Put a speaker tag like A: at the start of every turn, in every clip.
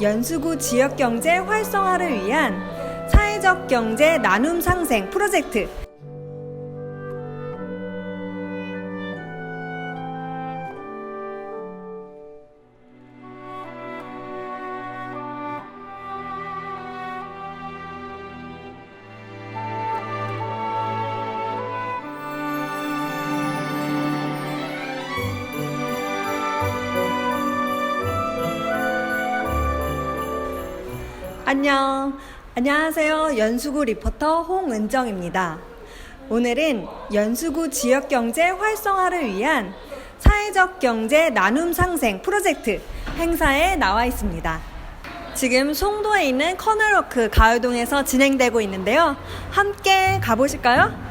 A: 연수구 지역 경제 활성화를 위한 사회적 경제 나눔 상생 프로젝트 안녕. 안녕하세요. 연수구 리포터 홍은정입니다. 오늘은 연수구 지역 경제 활성화를 위한 사회적 경제 나눔 상생 프로젝트 행사에 나와 있습니다. 지금 송도에 있는 커널워크 가을동에서 진행되고 있는데요. 함께 가보실까요?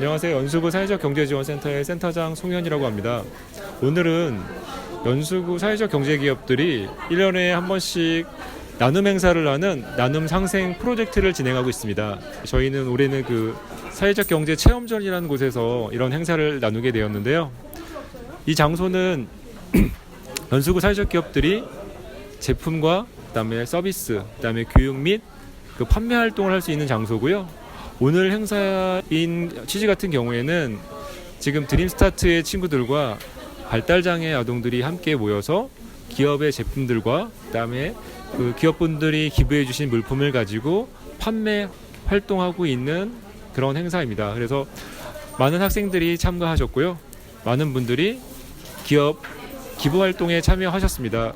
B: 안녕하세요. 연수구 사회적 경제지원센터의 센터장 송현이라고 합니다. 오늘은 연수구 사회적 경제기업들이 1년에 한 번씩 나눔 행사를 하는 나눔 상생 프로젝트를 진행하고 있습니다. 저희는 올해는 그 사회적 경제 체험전이라는 곳에서 이런 행사를 나누게 되었는데요. 이 장소는 연수구 사회적 기업들이 제품과 그다음에 서비스, 그다음에 교육 및 그 판매 활동을 할 수 있는 장소고요. 오늘 행사인 취지 같은 경우에는 지금 드림스타트의 친구들과 발달장애 아동들이 함께 모여서 기업의 제품들과 그다음에 그 기업분들이 기부해 주신 물품을 가지고 판매 활동하고 있는 그런 행사입니다. 그래서 많은 학생들이 참가하셨고요. 많은 분들이 기업 기부 활동에 참여하셨습니다.